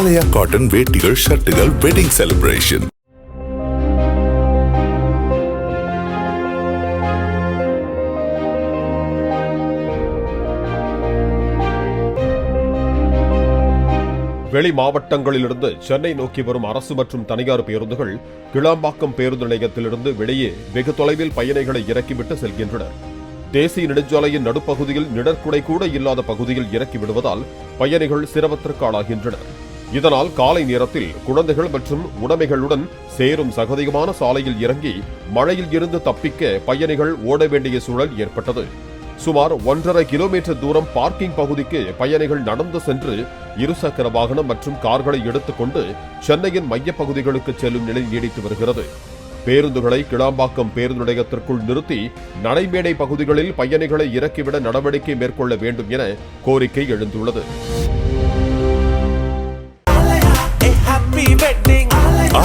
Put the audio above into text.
ஆலயா cotton வேட்டிகள் ஷர்ட்டுகள் wedding celebration வெளி மாவட்டங்களிலிருந்து சென்னை நோக்கி வரும் அரசு மற்றும் தனியார் பேருந்துகள் கிளாம்பாக்கம் பேருந்து நிலையத்திலிருந்து வெளியே வெகு தொலைவில் பயணிகளை இறக்கிவிட்டு செல்கின்றனர். தேசிய நெடுஞ்சாலையின் நடுப்பகுதியில் நிழற்குடை கூட இல்லாத பகுதியில் இறக்கி விடுவதால் பயணிகள் சிரமத்திற்கு ஆளாகின்றனர். இதனால் காலை நேரத்தில் குழந்தைகள் மற்றும் உடைமைகளுடன் சேரும் சகதிகமான சாலையில் இறங்கி மழையில் இருந்து தப்பிக்க பயணிகள் ஓட வேண்டிய சூழல் ஏற்பட்டது. சுமார் ஒன்றரை கிலோமீட்டர் தூரம் பார்க்கிங் பகுதிக்கு பயணிகள் நடந்து சென்று இருசக்கர வாகனம் மற்றும் கார்களை எடுத்துக்கொண்டு சென்னையின் மையப்பகுதிகளுக்கு செல்லும் நிலை நீடித்து வருகிறது. பேருந்துகளை கிளாம்பாக்கம் பேருந்து நிலையத்திற்குள் நிறுத்தி நடைமேடை பகுதிகளில் பயணிகளை இறக்கிவிட நடவடிக்கை மேற்கொள்ள வேண்டும் என கோரிக்கை எழுந்துள்ளது.